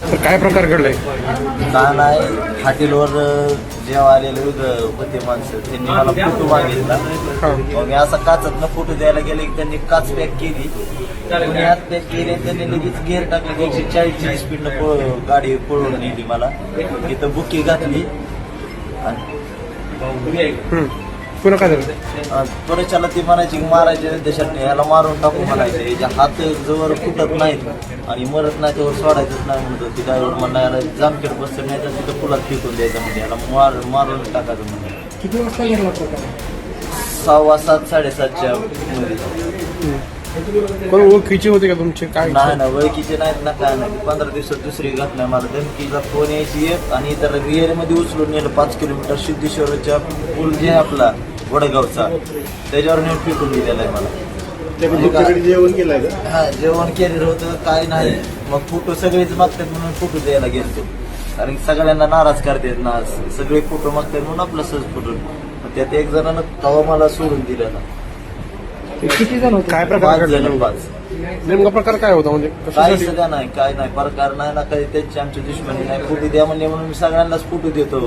तर काय प्रकार घडलाय का नाही हॉटेलवर जेव्हा आलेले होते माणसं त्यांनी मला फोटो मागितला. मग मी असा काचात फोटो द्यायला गेले की त्यांनी काच पॅक केली. कोणी हात पॅक केली त्यांनी लगेच गेअर टाकले एकशे चाळीसची स्पीडनं पळ गाडी पळवून नेली मला. तिथं बुकी घातली. आणि. पुन्हा काय झालं? त्वरेच्याला ती म्हणायची की मारायचे देशात ह्याला मारून टाकू म्हणायचे. याच्या हात जवळ फुटत नाहीत आणि मरत नाही त्यावर सोडायचंच नाही म्हणत होती. ड्रायव्हर म्हणला याला जामखेड बसतं नाही तर तिथं पुलात फेकून द्यायचं म्हणजे याला मार मारून टाकायचं म्हणजे किती वाजता घडला प्रकार सहावा सात साडेसातच्या मध्ये. कोण ओळखीचे होते का तुमचे? काय नाही ना ओळखीचे नाहीत ना काय नाही. पंधरा दिवसात दुसरी घटना मला धमकीचा फोन यायची एक आणि इतरमध्ये उचलून नेलं. पाच किलोमीटर सिद्धेश्वरच्या पूल जे आहे आपला वडगावचा. त्याच्यावर नेऊन फेकून दिलेला आहे मला. जेवण केलंय का? हा जेवण केलेलं होतं काय नाही. मग फोटो सगळेच मागतात म्हणून फोटो द्यायला गेलतो. कारण सगळ्यांना नाराज करतात ना सगळे फोटो मागतात म्हणून आपला सहज फोटो. मग त्यात एक जणांना तवा मला सोडून दिला ना. किती जण होते? काय प्रकार पाच घडला? जण पाच. नेमका प्रकार काय होता? म्हणजे काही कशासाठी सगळ्या नाही काय नाही. प्रकार नाही ना काही. त्यांची आमची दुश्मनी नाही. फोटो द्या म्हणले म्हणून मी सगळ्यांनाच फोटो देतो.